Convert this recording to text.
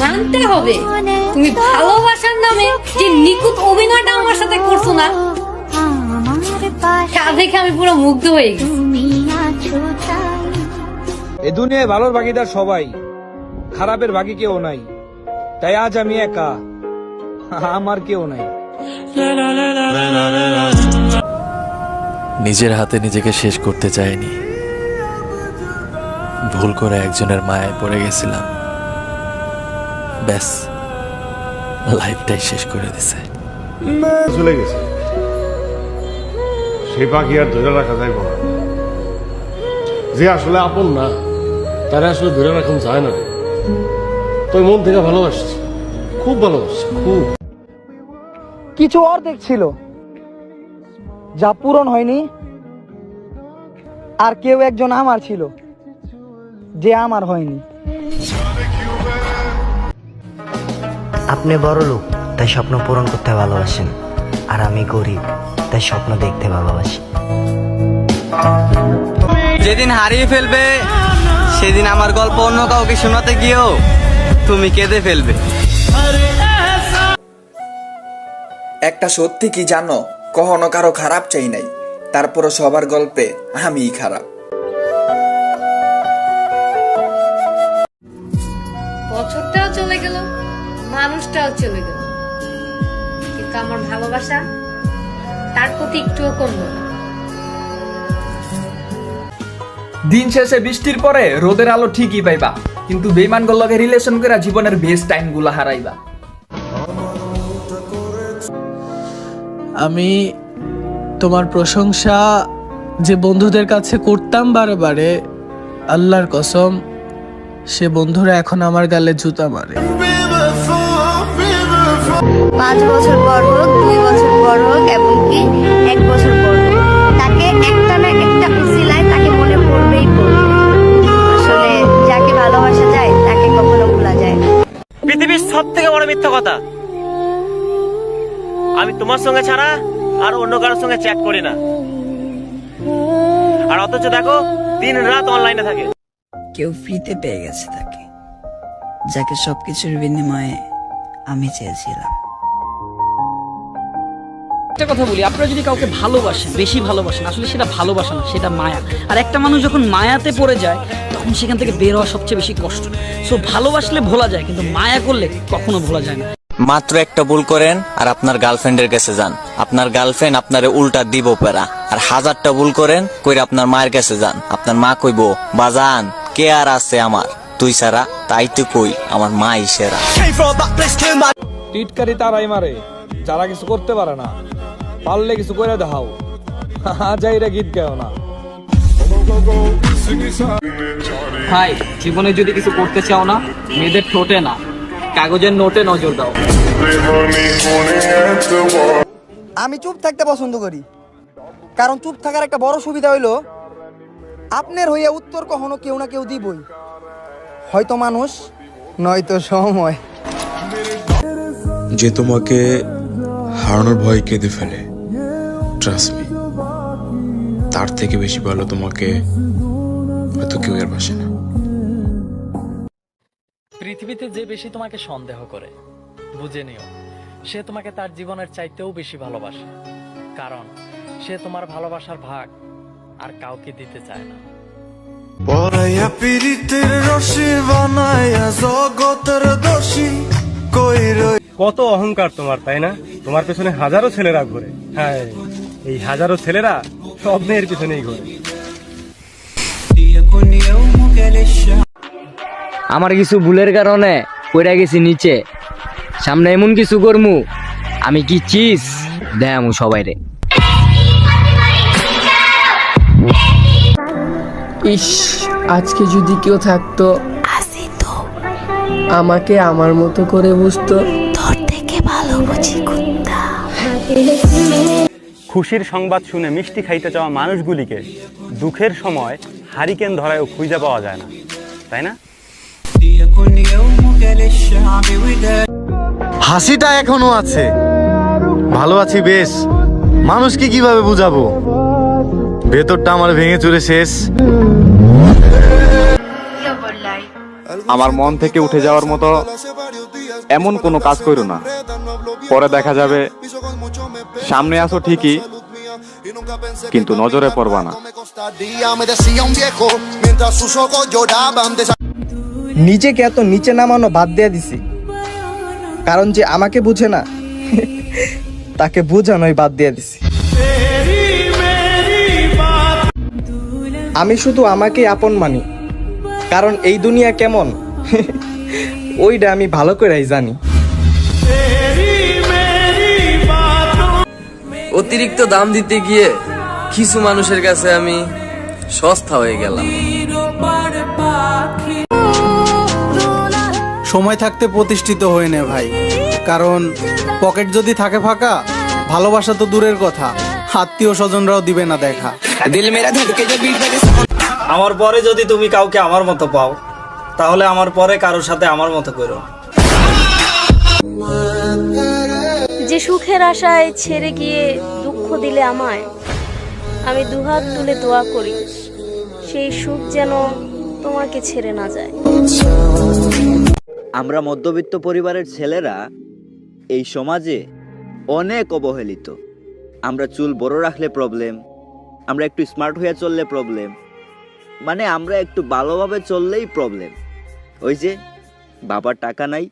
মানতে হবে। তুমি ভালোবাসার নামে যে নিখুঁত অভিনয়টা আমার সাথে করছ না তা দেখে আমি পুরো মুগ্ধ হয়ে গেছি। এ দুনিয়ায় ভালোর ভাগিদার সবাই খারাপের ভাগি কেউ নাই। তাই আজ আমি একা আমার কেউ নাই। নিজের হাতে নিজেকে শেষ করতে চাইনি। ভুল করে একজনের মায়ায় পড়ে গেছিলাম। ব্যাস লাইফটাই শেষ করে দিছে। চলে গেছে। সে পাখি আর ধরে রাখা যায় না যে আসলে আপন না তারা আসলে ধরে রাখুন যায় না। তুই মন থেকে ভালোবাসছি খুব ভালোবাসছি খুব। কিছু অর্ধেক ছিল যা পূরণ হয়নি আর কেউ একজন আমার ছিল যে আমার হয়নি। আপনি বড় লোক তাই স্বপ্ন পূরণ করতে ভালোবাসেন। আর আমি গরিব তাই স্বপ্ন দেখতে ভালোবাসি। যেদিন হারিয়ে ফেলবে সেদিন আমার গল্প অন্য কাউকে শোনাতে গিয়েও তুমি কেঁদে ফেলবে। একটা সত্যি কি জানো? কখনো কারও খারাপ চাই নাই। তারপরও সবার গল্পে আমিই খারাপ। বছরটাও চলে গেল মানুষটাও চলে গেল। কিন্তু আমার ভালোবাসা তার প্রতি একটুও কমলো না। দিন শেষে বৃষ্টির পরে রোদের আলো ঠিকই পাইবা কিন্তু বেইমান লগে রিলেশন করে জীবনের বেস্ট টাইমগুলা হারাইবা। আমি তোমার প্রশংসা যে বন্ধুদের কাছে করতাম বারে বারে আল্লাহর কসম সে বন্ধুরা এখন আমার গালে জুতা মারে। পাঁচ বছর পর হোক দুই বছর পর হোক এমনকি এক বছর পর হোক তাকে একটা না একটা উসিলায় তাকে মনে পড়বেই পড়বে। আসলে যাকে ভালোবাসা যায় তাকে কখনো ভোলা যায় পৃথিবীর সব থেকে বড় মিথ্যা কথা আমি তোমার সঙ্গে ছাড়া আর অন্য কারোর সঙ্গে চ্যাট করি না। আর অথচ দেখো দিন রাত অনলাইনে থাকে। কেউ ফ্রিতে পেয়ে গেছে তাকে যাকে সবকিছুর বিনিময়ে আমি চেয়েছিলাম। একটা কথা বলি আপনারা যদি কাউকে ভালোবাসেন বেশি ভালোবাসেন আসলে সেটা ভালোবাসা না সেটা মায়া। আর একটা মানুষ যখন মায়াতে পড়ে যায় তখন সেখান থেকে বের হওয়া সবচেয়ে বেশি কষ্ট। সো ভালোবাসলে ভোলা যায় কিন্তু মায়া করলে কখনো ভোলা যায় না। মাত্র একটা ভুল করেন আর আপনার গার্লফ্রেন্ডের কাছে যান। আপনার গার্লফ্রেন্ড আপনারে উল্টা দিব পেরা আর হাজারটা ভুল করেন কইরা আপনার মায়ের কাছে যান। আপনার মা কইবো বাজান কে আর আছে আমার? তুই সারা তাই তো কই আমার মা সেরা। টিটকারি তারাই মারে যারা কিছু করতে পারে না। পারলে কিছু করে দেখাও। যাইরা গীত গাও না। ভাই জীবনে যদি কিছু করতে চাও না মেয়েদের ঠোঁটে না কাগজের নোটে নজর দাও। আমি চুপ থাকতে পছন্দ করি। কারণ চুপ থাকার একটা বড় সুবিধা হইল আপনার হইয়া উত্তর কখনো কেউ না কেউ দিবই। হয়তো মানুষ নয়তো সময়। যে তোমাকে হারানোর ভয় কেঁদে ফেলে। ট্রাস্ট মি তার থেকে বেশি ভালো তোমাকে হয়তো কেউ এর বাসে না। পৃথিবীতে যে বেশি তোমাকে সন্দেহ করে বুঝে নিও সে তোমাকে তার জীবনের চাইতেও বেশি ভালোবাসে। কারণ সে তোমার ভালোবাসার ভাগ আর কাউকে দিতে চায় না। পরাইয়া পীড়িতের রশি বানাইয়া জগতের দোষী কই কত অহংকার তোমার তাই না? তোমার পেছনে হাজারো ছেলেরা ঘোরে। হ্যাঁ। এই হাজারো ছেলেরা সব মেয়ের পিছনেই ঘোরে আমার কিছু ভুলের কারণে পড়ে গেছি নিচে। সামনে এমন কিছু করমু আমি কি চিস? দেয়ামু সবাই রে ইস আজকে যদি কেউ থাকতো আমাকে আমার মতো করে বুঝতো। খুশির সংবাদ শুনে মিষ্টি খাইতে চাওয়া মানুষগুলিকে দুঃখের সময় হারিকেন ধরায়ও খুঁজে পাওয়া যায় না। তাই না? হাসিটা এখনও আছে। ভালো আছি বেশ। মানুষকে কীভাবে বুঝাবো? ভেতরটা আমার ভেঙে চুরে শেষ। আমার মন থেকে উঠে যাওয়ার মতো এমন কোনো কাজ করো না। পরে দেখা যাবে সামনে আসো ঠিকই, কিন্তু নজরে পড়বা না। নিজেকে এত নিচে নামানো বাদ দিয়ে দিছি। কারণ যে আমাকে বুঝে না, তাকে বুঝানোই বাদ দিয়ে দিছি। আমি শুধু আমাকে আপন মানি, কারণ এই দুনিয়া কেমন? ওইটা আমি ভালো করেই জানি। অতিরিক্ত দাম দিতে গিয়ে কিছু মানুষের কাছে আমি সস্তা হয়ে গেলাম। সময় থাকতে প্রতিষ্ঠিত হয়ে নে ভাই। কারণ পকেট যদি থাকে ফাঁকা ভালোবাসা তো দূরের কথা। আত্মীয় স্বজনরাও দিবে না দেখা। আমার পরে যদি তুমি কাউকে আমার মতো পাও তাহলে আমার পরে কারোর সাথে আমার মতো করো। সুখের আশায় ছেড়ে গিয়ে দুঃখ দিলে আমায় আমি দুহাত তুলে দোয়া করি সেই সুখ যেন তোমাকে ছেড়ে না যায়। আমরা মধ্যবিত্ত পরিবারের ছেলেরা এই সমাজে অনেক অবহেলিত। আমরা চুল বড় রাখলে প্রবলেম আমরা একটু স্মার্ট হয়ে চললে প্রবলেম মানে আমরা একটু ভালোভাবে চললেই প্রবলেম ওই যে বাবার টাকা নাই।